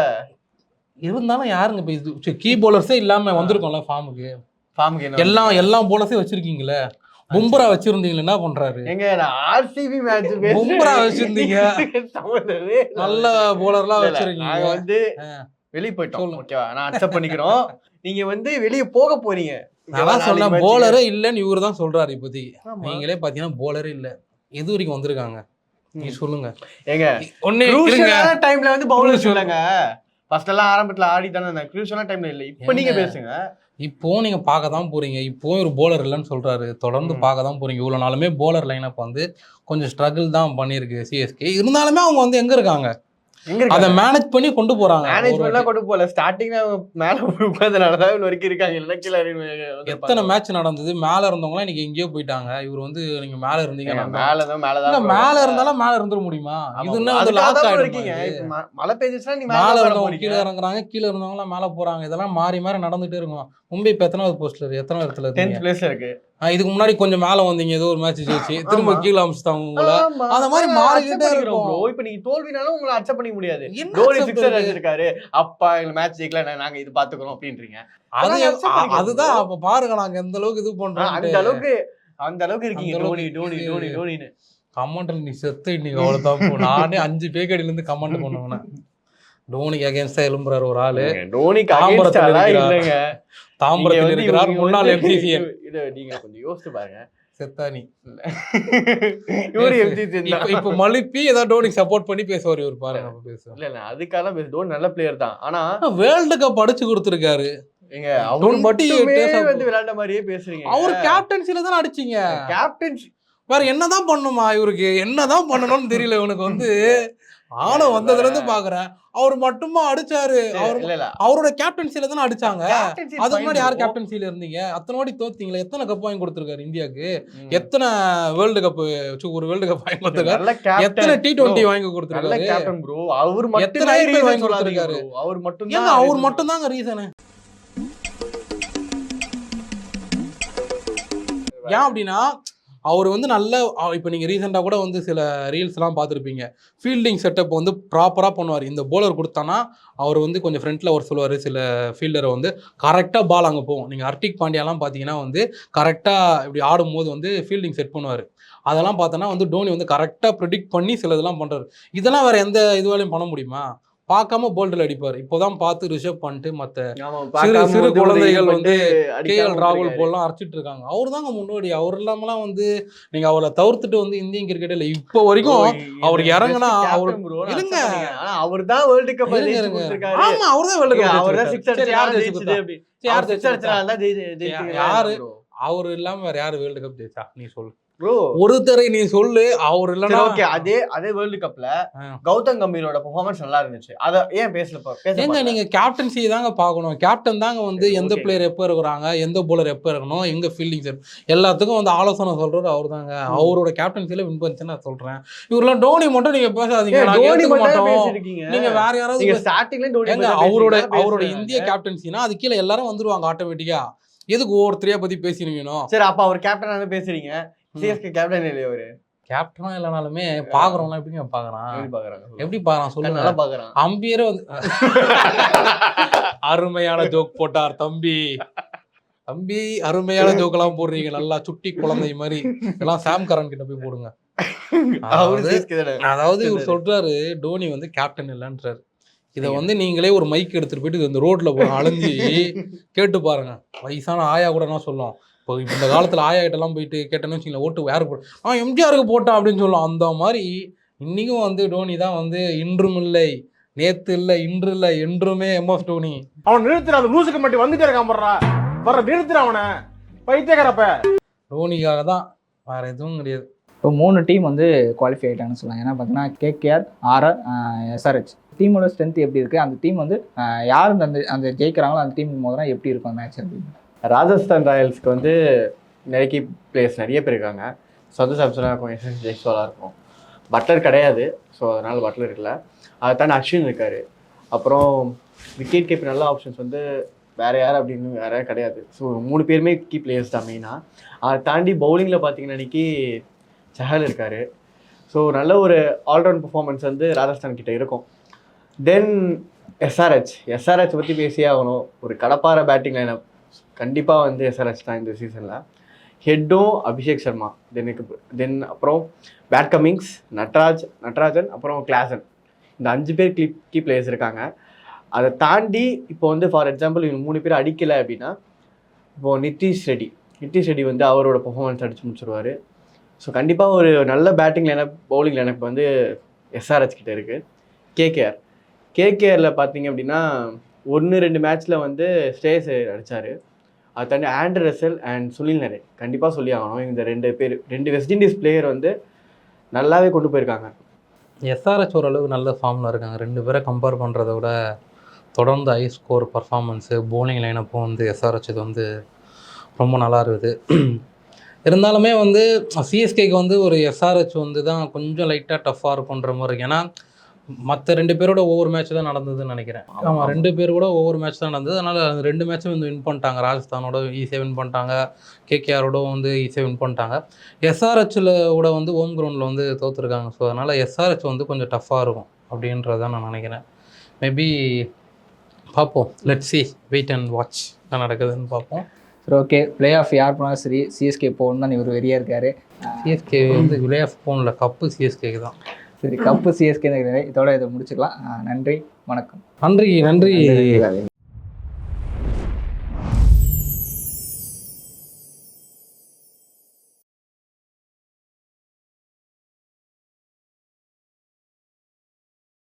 இருந்தாலும் யாருங்க இப்போ கீ பவுலர்ஸே இல்லாம வந்திருக்கோம்ல ஃபார்முக்கு ஃபார்முக்கு எல்லாம் எல்லா பவுலர்ஸையும் வச்சிருக்கீங்களே? பும்ரா வச்சிருந்தீங்களா? என்ன பண்றாரு? எங்க ஆர்சிபி மேட்ச் பும்ரா வச்சிருந்தீங்க. நல்ல நாங்க வச்சிருக்கீங்க. வந்து. வெளிய போயிட்டோம் சொல்லுங்க. ஓகேவா நான் அக்செப்ட் பண்ணிக்கிறோம். நீங்க வந்து வெளிய போக போறீங்க? நான் நாளைக்கு போலரே இல்லைன்னு இவரு தான் சொல்றாரு இப்போதைக்கு. நீங்களே பாத்தீங்கன்னா போலரே இல்ல. எது வரைக்கும் வந்திருக்காங்க? நீ சொல்லுங்க. ஏங்க crucial-ஆன டைம்ல வந்து Crucial. இல்லங்க. ஃபர்ஸ்ட் எல்லாம் ஆரம்பத்துல ஆடி தானே crucial-ஆன டைம்ல இல்ல. இப்போ நீங்க? பேசுங்க. இப்போ நீங்க பார்க்க தான் போறீங்க. இப்போ ஒரு போலர் இல்லைன்னு சொல்றாரு. தொடர்ந்து. பார்க்க தான் போறீங்க. இவ்வளவு நாளுமே போலர் லைனப் வந்து கொஞ்சம் ஸ்ட்ரகிள் தான் பண்ணியிருக்கு சிஎஸ்கே இருந்தாலுமே அவங்க வந்து எங்க இருக்காங்க? அதை மேனேஜ் பண்ணி கொண்டு போறாங்க. வாட்டி. கொண்டு போல ஸ்டார்டிங்ல மேல உட்கார்ந்தனால தான் இவ்வளவு வரைக்கும் இருக்காங்க. இல்ல. எத்தனை மேட்ச் நடந்தது? மேல இருந்தவங்களாம் இன்னைக்கு எங்கேயோ போயிட்டாங்க. இவர் வந்து நீங்க மேல இருந்தீங்க. மேல தான் மேல தான் மேல இருந்தாலும் மேல இருந்துட முடியுமா? இது என்ன வந்து லாக் இருக்கீங்க. மழை பெய்ஞ்சிச்சுன்னா நீ மேல இருந்தவங்க கீழே இறங்குறாங்க கீழே இருந்தவங்க மேல போறாங்க. இதெல்லாம் மாறி மாறி நடந்துட்டே இருக்கும். மும்பை இப்ப எத்தனாவது போஸ்ட்ல எத்தனை இடத்துல டென்த் பிளேஸ்ல இருக்கு இதுக்கு முன்னாடி கொஞ்சம் மேல வந்தீங்க ஏதோ ஒரு மேட்ச் ஜெயிச்சு திரும்ப. கீழே அமிச்சிட்டாங்க உங்களை. அந்த மாதிரி மாறிக்கிட்டே இருக்கும். bro. இப்ப நீங்க தோல்வினாலும் உங்களை அக்செப்ட் பண்ணிக்க முடியாது தோனி சிக்ஸர் இருக்கு? அடிச்சிருக்காரு அப்பா எங்க மேட்ச் ஜெயிக்கல நாங்க இது பாத்துக்கிறோம் அப்படின்றீங்க அது அதுதான். அப்ப பாருங்க நாங்க எந்த அளவுக்கு இது பண்றோம் அந்த அளவுக்கு அந்த அளவுக்கு இருக்கீங்க டோனி டோனி இருக்கு. டோனி டோனின்னு கமெண்ட்ல நீ செத்து இன்னைக்கு அவ்வளவுதான் போ. நானே அஞ்சு பேக்கடியில இருந்து கமெண்ட் பண்ணுவேன் டோனிக்கு அகேன்ஸ்டா எழும்புறாரு ஒரு ஆளு டோனிக்கு. இல்லைங்க தாம்பரத்தில் இருக்கிறார் முன்னாள் எம்சிசிஎன் இது நீங்க கொஞ்சம் யோசிச்சு பாருங்க. செத்தானி. இவரு இப்ப மழுப்பி ஏதாவது டோனிக்கு சப்போர்ட் பண்ணி பேசுவார் இவர் பாருங்க பேசுவார் இல்ல இல்ல அதுக்காக பேச டோனி நல்ல பிளேயர் தான். ஆனா வேர்ல்டு கப் அடிச்சு கொடுத்துருக்காரு. எங்க அவர் 28 மட்டுமே. வந்து விளையாண்ட மாதிரியே பேசுறீங்க. அவர் கேப்டன்சில தானே அடிச்சீங்க. கேப்டன் வேற என்னதான் பண்ணுமா இவருக்கு? என்னதான் பண்ணணும்னு தெரியல இவனுக்கு வந்து. ஆளும் வந்ததுல இருந்து பாக்குறேன் அவர் மட்டுமா அடிச்சாரு? அவர் அவரோட கேப்டன்சில தானே அடிச்சாங்க. அதுக்கு முன்னாடி யார். கேப்டன்சில இருந்தீங்க? அத்தனை வாட்டி தோத்தீங்களா எத்தனை கப் வாங்கி கொடுத்துருக்காரு இந்தியாவுக்கு? ம். எத்தனை வேர்ல்டு கப் ஒரு வேர்ல்டு கப் வாங்கி கொடுத்துருக்காரு. எத்தனை டி டுவெண்ட்டி. வாங்கி கொடுத்துருக்காரு? அவர் எத்தனை மட்டுமே வாங்கி கொடுத்திருக்காரு? அவர் மட்டும் அவர் மட்டும் தாங்க ரீசனு ஏன் அப்படின்னா அவர் வந்து நல்ல இப்போ நீங்கள் ரீசெண்டாக கூட வந்து சில ரீல்ஸ்லாம் பார்த்துருப்பீங்க. ஃபீல்டிங் செட்டப் வந்து ப்ராப்பராக பண்ணுவார். இந்த போலர் கொடுத்தானா அவர் வந்து கொஞ்சம் ஃப்ரண்ட்டில் அவர் சொல்லுவார் சில ஃபீல்டரை வந்து கரெக்டாக பால் அங்கே போகும். நீங்கள் அர்டிக் பாண்டியாலாம் பார்த்தீங்கன்னா வந்து கரெக்டாக இப்படி ஆடும்போது வந்து ஃபீல்டிங் செட் பண்ணுவார். அதெல்லாம் பார்த்தோன்னா வந்து டோனி வந்து கரெக்டாக ப்ரிடிக்ட் பண்ணி சில இதெல்லாம் பண்ணுறாரு இதெல்லாம் வேறு எந்த இதுவாலையும் பண்ண முடியுமா? பார்க்காம போல்டில் அடிப்பார். இப்போதான் பார்த்து ரிஷப் பண்ணிட்டு மற்ற சிறு சிறு குழந்தைகள் வந்து கே எல் ராகுல். போலாம் அரைச்சிட்டு இருக்காங்க. அவர் தாங்க முன்னோடி. அவர் இல்லாமலாம் வந்து நீங்க அவரை தவிர்த்துட்டு வந்து இந்தியன் கிரிக்கெட்ல இப்போ வரைக்கும் அவர் இறங்குனா அவரு- இருங்க. ஆனா அவர்தான் வேர்ல்டு கப். ஆமா அவர்தான் வேர்ல்டு ஏங்க, கப் யார் ஜெயிச்சது. யார் அவர் தான் யாரு? அவர் இல்லாம வேற யாரு வேர்ல்டு கப் ஜெயிச்சா? நீ சொல்லு. ஒருத்தரை நீ சொல்லு அவர் இல்லனா okay, அதே அதே வேர்ல்டு கப்ல. கௌதம் கம்பீரோட பெர்ஃபார்மன்ஸ் நல்லா இருந்துச்சு. அத ஏன் பேசல ஏங்க? நீங்க கேப்டன்சி தாங்க பார்க்கணும். கேப்டன் தாங்க வந்து எந்த. பிளேயர் எப்போ இருக்கிறாங்க எந்த bowler எப்போ இருக்கணும் எங்க ஃபீல்டிங் செட் எல்லாத்துக்கும் வந்து ஆலோசனை சொல்றது அவர் தாங்க அவரோட கேப்டன்சில வின் பண்ணிச்சு நான் சொல்றேன். இவரெல்லாம் டோனி மட்டும் நீங்க பேசாதீங்க. ஏத்துக்க மட்டும். நீங்க வேற யாராவது ஸ்டார்டிங்ல தான் அவரோட அவரோட. இந்திய கேப்டன்சினா அது கீழே எல்லாரும் வந்துருவாங்க ஆட்டோமேட்டிக்கா எதுக்கு ஒவ்வொருத்தரையா பத்தி பேசினீங்கனோ சரி அப்ப அவர் கேப்டனா பேசுறீங்க. சிஎஸ்கே கேப்டன் இல்லையா அவரு. கேப்டனா இல்லைனாலுமே பாக்குறவங்க எப்படிங்க பாக்குறான்? எப்படி பாக்குறாங்க? எப்படி பாக்குறான்? சொல்லுங்க. நல்லா பாக்குறான். அம்பியரே வந்து அருமையான ஜோக் போட்டார் தம்பி. தம்பி அருமையான ஜோக்கெல்லாம் போடுறீங்க. நல்லா சுட்டி குழந்தை மாதிரி. எல்லாம் சாம் கரன் கிட்ட போய் போடுங்க. அதாவது- இவர் சொல்றாரு டோனி வந்து கேப்டன் இல்லைன்றாரு. இதை வந்து நீங்களே ஒரு மைக் எடுத்துட்டு போயிட்டு இந்த ரோட்ல போய் அலைஞ்சு கேட்டு பாருங்க. வயசான ஆயா கூட என்ன சொல்லும்? இப்போ இப்ப இந்த காலத்துல ஆயா கிட்ட எல்லாம் போயிட்டு கேட்டேன்னு வச்சுங்களேன் ஓட்டு யாருக்கு ஆ எம்ஜிஆருக்கு போட்டான் அப்படின்னு சொல்லுவோம். அந்த மாதிரி இன்னைக்கும் வந்து டோனி தான் வந்து இன்றும் இல்லை நேத்து இல்லை இன்று இல்லை என்றுமே எம்எஸ் டோனி. அவன் நிறுத்துற அந்த லூசுக்கு மட்டும் வந்துட்டே இருக்கான் போடுறா வர்ற நிறுத்துற அவனை. பைத்தியக்காரப்ப. டோனிக்காக தான் வேற எதுவும் கிடையாது. இப்போ மூணு டீம் வந்து குவாலிஃபை ஆகிட்டாங்கன்னு சொல்லலாம். ஏன்னா பார்த்தீங்கன்னா கேகேஆர் ஆர்ஆர் எஸ்ஆர்ஹெச். டீமோட ஸ்ட்ரென்த் எப்படி இருக்குது அந்த டீம் வந்து யார் அந்த அந்த ஜெயிக்கிறாங்களோ அந்த டீம் மோதினா எப்படி இருக்கும் மேட்ச் அப்படின்னு ராஜஸ்தான் ராயல்ஸ்க்கு வந்து நிறைய கீ பிளேயர்ஸ் நிறைய பேர் இருக்காங்க. சந்து சாம்சனாக இருக்கும் எஸ்எஸ் ஜெய்ஸ்வாலாக இருக்கும். பட்லர் கிடையாது. ஸோ அதனால் பட்லர் இல்லை அதை தாண்டி அஸ்வின் இருக்கார். அப்புறம் விக்கெட் கீப்பர் நல்ல ஆப்ஷன்ஸ் வந்து வேறு யார் அப்படின்னு வேற கிடையாது. ஸோ மூணு பேருமே கீ பிளேயர்ஸ் தான் மெயினாக அதை தாண்டி பவுலிங்கில் பார்த்தீங்கன்னா இன்னைக்கு சஹல் இருக்கார். ஸோ நல்ல ஒரு ஆல்ரவுண்ட் பர்ஃபார்மன்ஸ் வந்து ராஜஸ்தான் கிட்ட இருக்கும். தென் எஸ்ஆர்ஹெச் எஸ்ஆர்ஹெச் பற்றி பேசியே ஆகணும். ஒரு கடப்பார பேட்டிங் லைனப் கண்டிப்பாக வந்து எஸ்ஆர்ஹெச் தான் இந்த சீசனில் ஹெட்டும் அபிஷேக் சர்மா தென்னுக்கு தென் அப்புறம் பேட் கமிங்ஸ் நட்ராஜ் நட்ராஜன் அப்புறம் கிளாசன் இந்த அஞ்சு பேர் கீ கீ பிளேயர்ஸ் இருக்காங்க. அதை தாண்டி இப்போ வந்து ஃபார் எக்ஸாம்பிள் இவங்க மூணு பேர் அடிக்கலை அப்படின்னா இப்போது நிதிஷ் ரெட்டி நிதிஷ் ரெட்டி வந்து அவரோட பர்ஃபாமன்ஸ் அடித்து முடிச்சிருவாரு. ஸோ கண்டிப்பாக ஒரு நல்ல பேட்டிங் லைனப் பவுலிங் லைனப் வந்து எஸ்ஆர்ஹெச் கிட்டே இருக்குது கேகேஆர் கேகேஆரில் பார்த்தீங்க அப்படின்னா ஒன்று ரெண்டு மேட்ச்சில் வந்து ஸ்டேஸ் அடித்தார் அது தாண்டி Andrew Russell and Sunil Narine. கண்டிப்பாக சொல்லி ஆகணும் இந்த ரெண்டு பேர் ரெண்டு வெஸ்ட் இண்டீஸ் பிளேயர் வந்து நல்லாவே கொண்டு போயிருக்காங்க. எஸ்ஆர்ஹெச் ஓரளவுக்கு நல்ல ஃபார்மில் இருக்காங்க. ரெண்டு பேரை கம்பேர் பண்ணுறத விட தொடர்ந்து ஹை ஸ்கோர் பர்ஃபார்மன்ஸு போலிங் லைனப்பும் வந்து எஸ்ஆர்ஹெச் இது வந்து ரொம்ப நல்லா இருக்குது. இருந்தாலுமே வந்து சிஎஸ்கேக்கு வந்து ஒரு எஸ்ஆர்ஹெச் வந்து தான் கொஞ்சம் லைட்டாக டஃப்பாக இருக்குன்ற மாதிரி இருக்கு. ஏன்னா மற்ற ரெண்டு பேரோட ஒவ்வொரு மேட்ச் தான் நடந்ததுன்னு நினைக்கிறேன். ஆமாம் ரெண்டு பேர் கூட ஒவ்வொரு மேட்ச் தான் நடந்தது. அதனால் அந்த ரெண்டு மேட்சும் வந்து வின் பண்ணிட்டாங்க. ராஜஸ்தானோட ஈஸியாக வின் பண்ணிட்டாங்க. கேகேஆரோட வந்து ஈஸியாக வின் பண்ணிட்டாங்க. எஸ்ஆர்ஹெச்சில் கூட வந்து ஹோம் கிரவுண்டில் வந்து தோற்றுருக்காங்க ஸோ அதனால் எஸ்ஆர்ஹெச் வந்து கொஞ்சம் டஃப்பாக இருக்கும் அப்படின்றத நான் நினைக்கிறேன். மேபி பார்ப்போம். Let see wait and watch என்ன நடக்குதுன்னு பார்ப்போம். சரி ஓகே பிளே ஆஃப் யார் போனாலும் சரி சிஎஸ்கே போகணும் தான் இவர் வெறியா இருக்காரு. சிஎஸ்கே வந்து விலே ஆஃப் ஃபோனில் கப்பு சிஎஸ்கேக்கு தான். சரி கப்பு சிஎஸ்கே இதோட இதை முடிச்சுக்கலாம். நன்றி வணக்கம். நன்றி நன்றி.